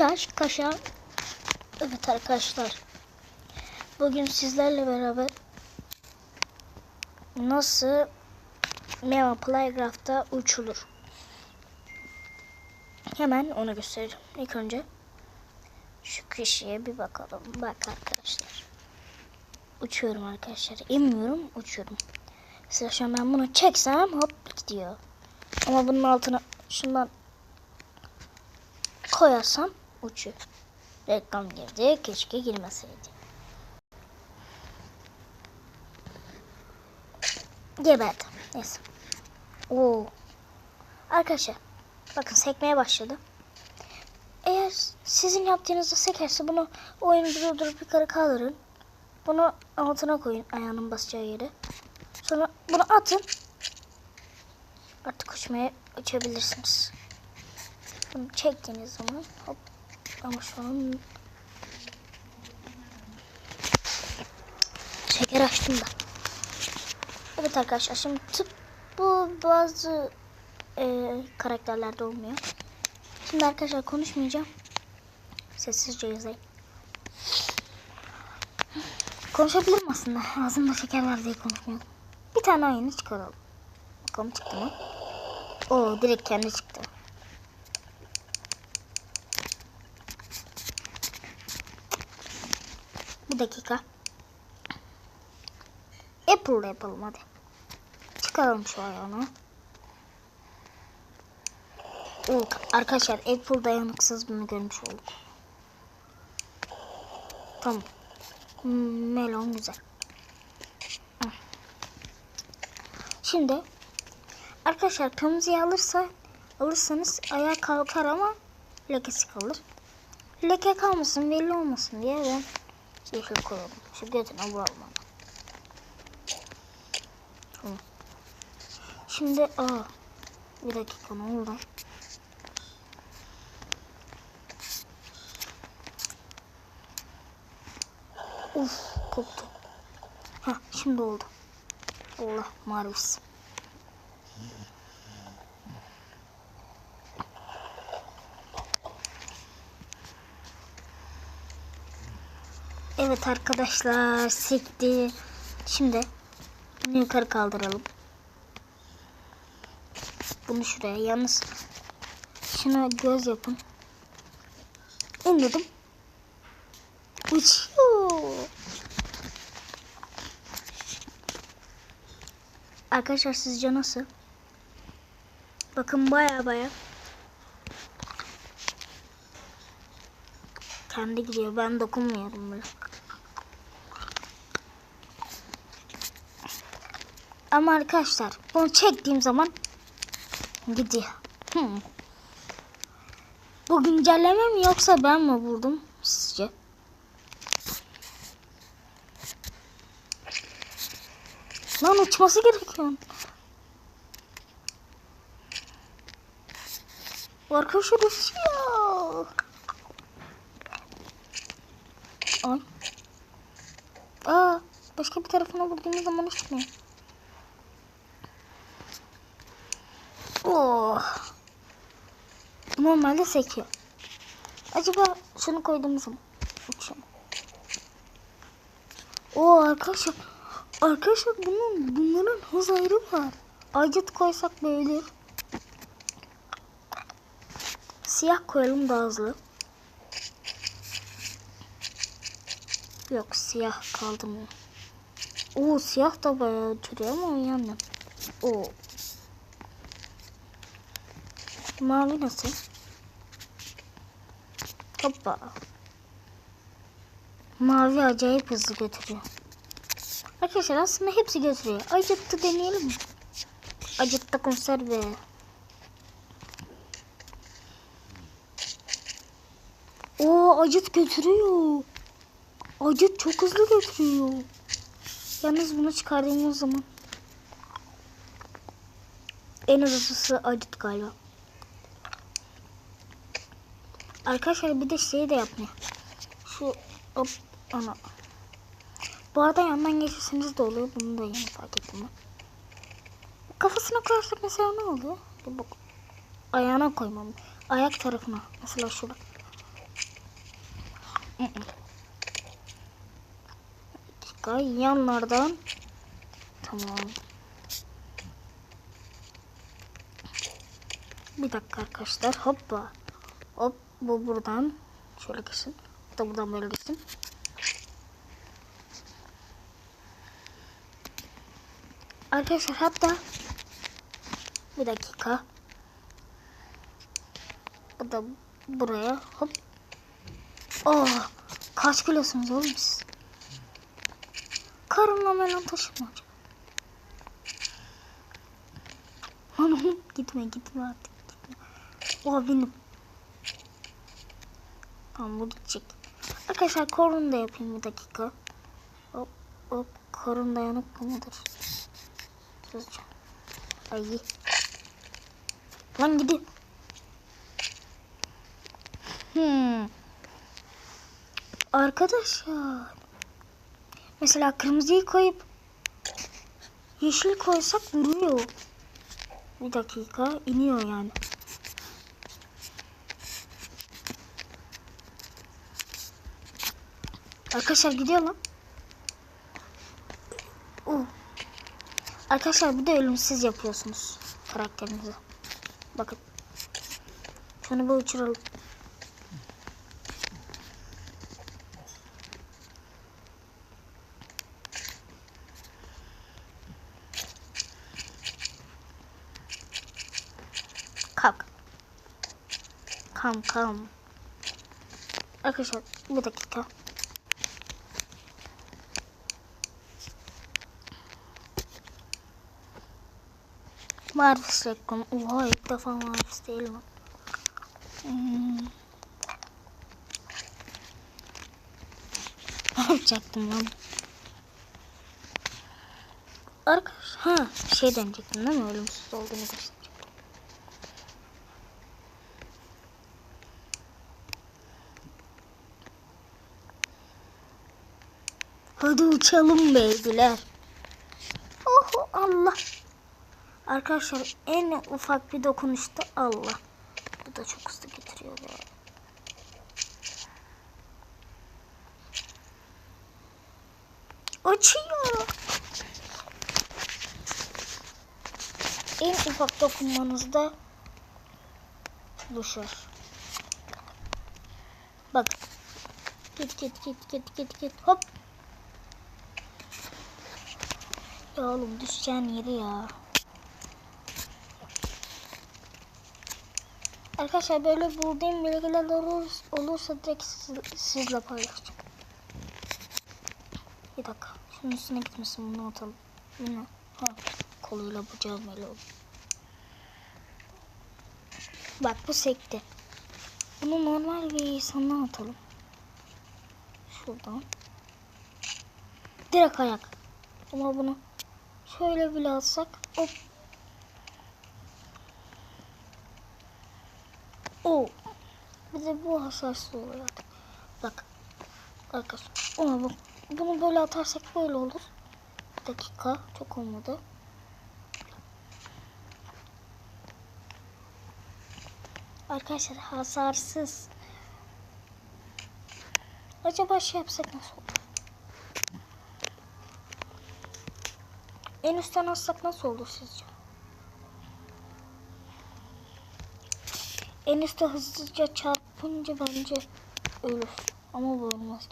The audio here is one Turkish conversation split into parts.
taş, kaşar. Evet arkadaşlar. Bugün sizlerle beraber nasıl Meva Playcraft'ta uçulur. Hemen onu göstereceğim. İlk önce şu köşeye bir bakalım. Bak arkadaşlar. Uçuyorum arkadaşlar. İnmiyorum, uçuyorum. Mesela şu an ben bunu çeksem hop gidiyor. Ama bunun altına şundan koyarsam uçuyor. Reklam girdi. Keşke girmeseydi. Geberdi. Neyse. Oo. Arkadaşlar bakın sekmeye başladı. Eğer sizin yaptığınızda sekerse bunu oyunu durdurup yukarı kaldırın. Bunu altına koyun ayağının basacağı yere. Sonra bunu atın. Artık uçmaya uçabilirsiniz. Bunu çektiğiniz zaman hop ama şu an şeker açtım da. Evet arkadaşlar şimdi tıp bu bazı e, karakterlerde olmuyor. Şimdi arkadaşlar konuşmayacağım. Sessizce yazayım. Konuşabilirim aslında. Ağzımda şeker var diye konuşmuyorum. Bir tane oyunu çıkaralım. Bakalım çıktı mı? Oo direkt kendi çıktı. Dakika. Apple yapalım hadi. Çıkaralım şu ayağını. Oo, arkadaşlar Apple dayanıksız bunu görmüş olduk. Tamam. Hmm, melon güzel. Şimdi arkadaşlar kırmızıyı alırsa alırsanız ayağa kalkar ama lekesi kalır. Leke kalmasın belli olmasın diye ben yeşil koyalım. Götüne vuralım. Tamam. Şimdi aa bir dakika ne oldu? Uf koptu. Ha şimdi oldu. Allah marifs. Evet arkadaşlar sekti. Şimdi bunu yukarı kaldıralım. Bunu şuraya yalnız şuna göz yapın. İndirdim. Uçuyor. Arkadaşlar sizce nasıl? Bakın baya baya. Kendi gidiyor. Ben dokunmuyorum bile. Ama arkadaşlar bunu çektiğim zaman gidiyor. Hmm. Bu güncelleme mi yoksa ben mi vurdum sizce? Lan uçması gerekiyor. Arkadaşlar uçuyor. Ay. Aa, başka bir tarafına vurduğumuz zaman uçmuyor. Oh. Normalde sekiyor. Acaba şunu koyduğumuz mu? Oo arkadaşlar. Arkadaşlar bunun bunların hız ayrı var. Acıt koysak böyle. Siyah koyalım daha hızlı. Yok siyah kaldı mı? Oo siyah da bayağı uçuruyor ama yandım. Oo. Mavi nasıl? Hoppa. Mavi acayip hızlı götürüyor. Arkadaşlar aslında hepsi götürüyor. Acıttı deneyelim mi? Acıttı konserve. Oo acıt götürüyor. Acıt çok hızlı götürüyor. Yalnız bunu çıkardığımız zaman en hızlısı acıt galiba. Arkadaşlar bir de şey de yapmıyor. Şu hop ana. Bu arada yandan geçirseniz de oluyor. Bunu da yeni fark ettim ben. Kafasına koyarsak mesela ne oluyor? Bir bak. Ayağına koymam. Ayak tarafına. Mesela şurada. dakika yanlardan. Tamam. Bir dakika arkadaşlar. Hoppa. Hop bu buradan. Şöyle gitsin. Da buradan böyle gitsin. Arkadaşlar hatta bir dakika. Bu da buraya hop. Oh, kaç kilosunuz oğlum siz? Karınla melon taşıma? Hanım gitme gitme artık gitme. Oha benim. Tamam bu gidecek. Arkadaşlar korun da yapayım bir dakika. Hop hop korun dayanıklı mıdır? Hızlıca. Ay. Lan gidiyor. Hmm. Arkadaşlar. Mesela kırmızıyı koyup yeşil koysak vuruyor. Bir dakika iniyor yani. Arkadaşlar gidiyor lan. Uh. Arkadaşlar bir de ölümsüz yapıyorsunuz karakterinizi. Bakın. Şunu bir uçuralım. Kalk. Kalk kalk. Arkadaşlar bir dakika. Marvis reklamı. Oha ilk defa Marvis değil mi? Hmm. Ne yapacaktım lan? Arkadaş, ha şey deneyecektim değil mi? Ölümsüz olduğunu gösterecektim. Hadi uçalım beybiler. Oh Allah. Arkadaşlar en ufak bir dokunuşta Allah. Bu da çok hızlı getiriyor ya. Açıyor. En ufak dokunmanızda düşer. Bak. Git git git git git git hop. Ya oğlum düşeceğin yeri ya. Arkadaşlar böyle bulduğum bilgiler olur, olursa direkt siz, sizle paylaşacağım. Bir dakika. Şunun üstüne gitmesin bunu atalım. Bunu ha, koluyla bıçağım öyle olur. Bak bu sekti. Bunu normal bir insandan atalım. Şuradan. Direkt ayak. Ama bunu şöyle bile atsak hop O. Bir de bu hasarsız oluyor. Bak. Arkadaşlar. Ona bak. Bunu böyle atarsak böyle olur. Bir dakika. Çok olmadı. Arkadaşlar hasarsız. Acaba şey yapsak nasıl olur? En üstten atsak nasıl olur sizce? En üstte hızlıca çarpınca bence ölür. Ama bu olmaz.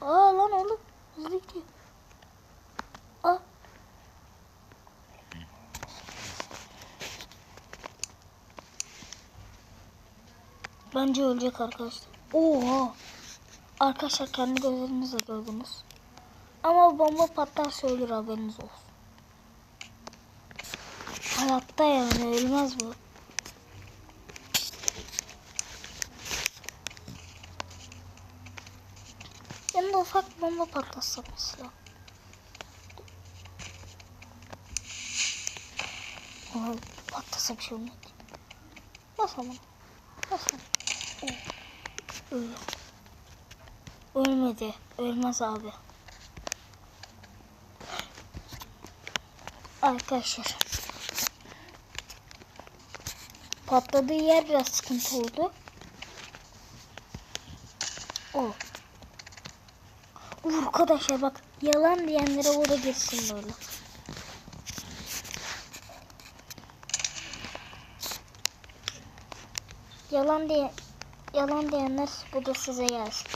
Aa lan oğlum hızlı gidiyor. Aa. Bence ölecek arkadaşlar. Oha. Arkadaşlar kendi gözlerinizle gördünüz. Ama bomba patlarsa ölür haberiniz olsun. Hayatta yani ölmez bu. Ufak bomba patlatsak mesela. Ama patlasa bir şey olmaz. Basalım. Basalım. Oh. Öyle. Ölmedi. Ölmez abi. Arkadaşlar. Patladığı yer biraz sıkıntı oldu. O. Uf, arkadaşlar bak yalan diyenlere da girsin böyle. Yalan diye yalan diyenler bu da size gelsin.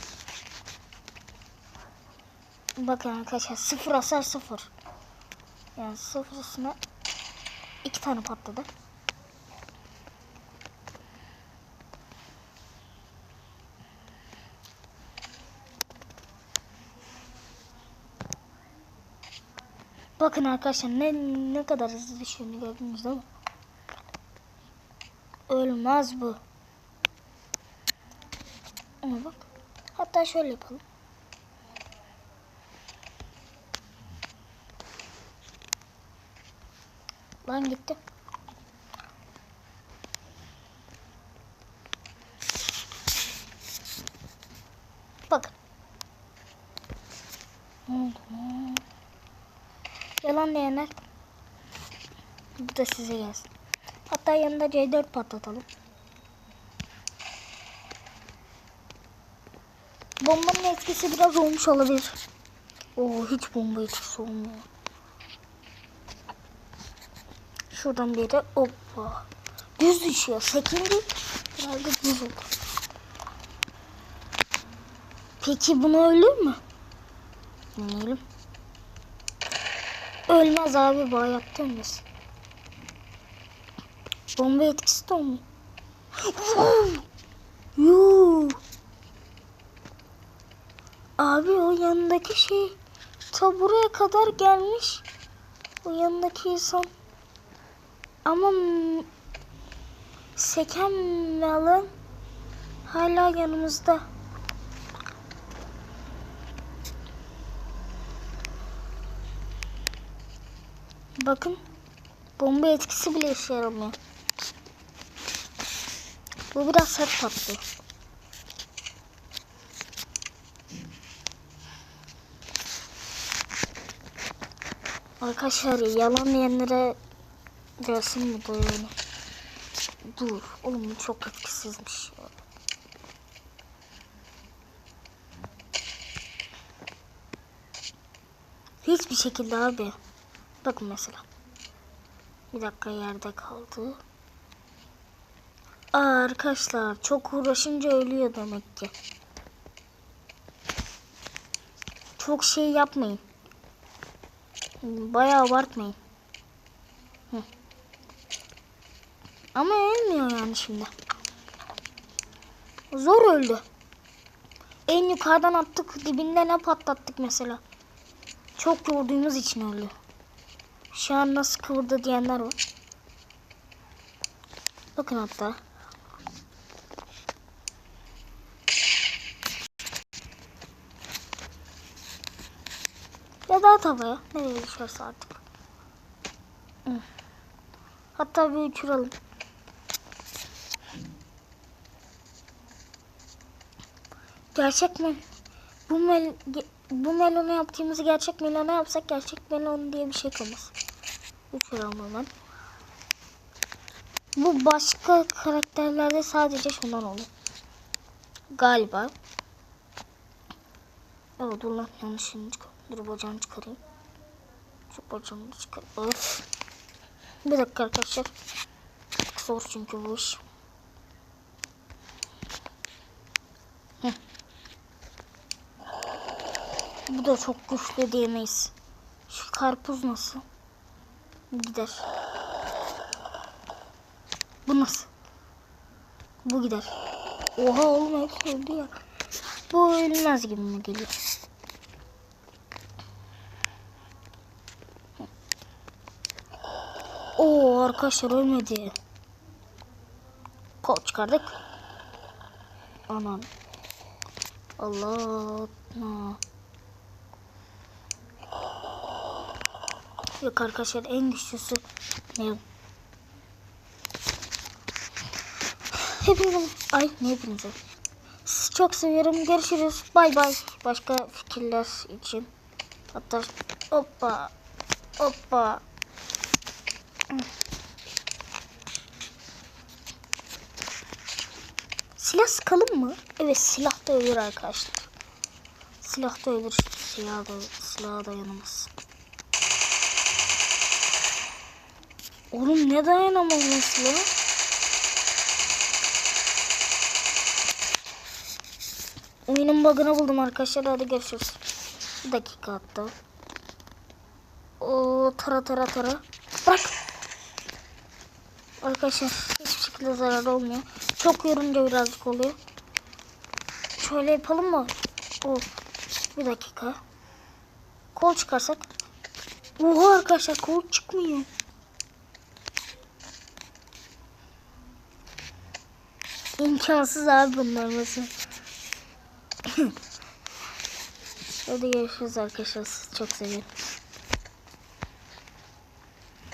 Bakın arkadaşlar sıfır hasar sıfır. Yani sıfırısına iki tane patladı. Bakın arkadaşlar ne ne kadar hızlı düşüyor gördünüz değil mi? Ölmez bu. Ama bak. Hatta şöyle yapalım. Lan gitti. Bakın. Ne oldu? Diyenler bu da size gelsin. Hatta yanında C4 patlatalım. Bombanın etkisi biraz olmuş olabilir. Oo hiç bomba etkisi olmuyor. Şuradan bir yere hoppa. Düz düşüyor. Sekindi. Herhalde düz oldu. Peki bunu ölür mü? Deneyelim. Ölmez abi bu hayatta ölmez. Bomba etkisi de olmuyor. Abi o yanındaki şey ta buraya kadar gelmiş. O yanındaki insan. Ama seken malın hala yanımızda. Bakın bomba etkisi bile işe yaramıyor. Bu biraz sert patlıyor. Arkadaşlar yalan gelsin mi yani? Dur oğlum çok etkisizmiş. Hiçbir şekilde abi. Bakın mesela. Bir dakika yerde kaldı. Aa, arkadaşlar çok uğraşınca ölüyor demek ki. Çok şey yapmayın. Bayağı abartmayın. Hı. Ama ölmüyor yani şimdi. Zor öldü. En yukarıdan attık dibinde ne patlattık mesela. Çok yorduğumuz için öldü. Şu an nasıl kıvırdı diyenler var. Bakın hatta. Ya da at havaya. Nereye düşerse artık. Hatta bir uçuralım. Gerçek mi? Bu mel bu melonu yaptığımızı gerçek melona yapsak gerçek melon diye bir şey kalmaz. Uçuralım hemen. Bu başka karakterlerde sadece şundan olur. Galiba. Evet dur lan yanlışını çıkar. Dur bacağını çıkarayım. Şu bacağını çıkar. Of. Bir dakika arkadaşlar. Çok zor çünkü bu iş. Bu da çok güçlü diyemeyiz. Şu karpuz nasıl? Gider. Bu nasıl? Bu gider. Oha oğlum öldü ya. Bu ölmez gibi mi geliyor? Oo arkadaşlar ölmedi. Kol çıkardık. Aman. Allah. Allah. Yok arkadaşlar en güçlüsü ne? Hepinize ay ne hepinize. Çok seviyorum. Görüşürüz. Bay bay. Başka fikirler için. Hatta hoppa hoppa. silah sıkalım mı? Evet silah da ölür arkadaşlar. Silah da ölür. Silah da, silaha dayanamaz. Oğlum ne dayanamaz silah? Oyunun bug'ını buldum arkadaşlar. Hadi görüşürüz. Bir dakika hatta. O tara tara tara. Bırak. Arkadaşlar hiçbir şekilde zarar olmuyor. Çok yorunca birazcık oluyor. Şöyle yapalım mı? O bir dakika. Kol çıkarsak. Oha arkadaşlar kol çıkmıyor. İmkansız abi bunlar mesela. Hadi görüşürüz arkadaşlar. Sizi çok seviyorum.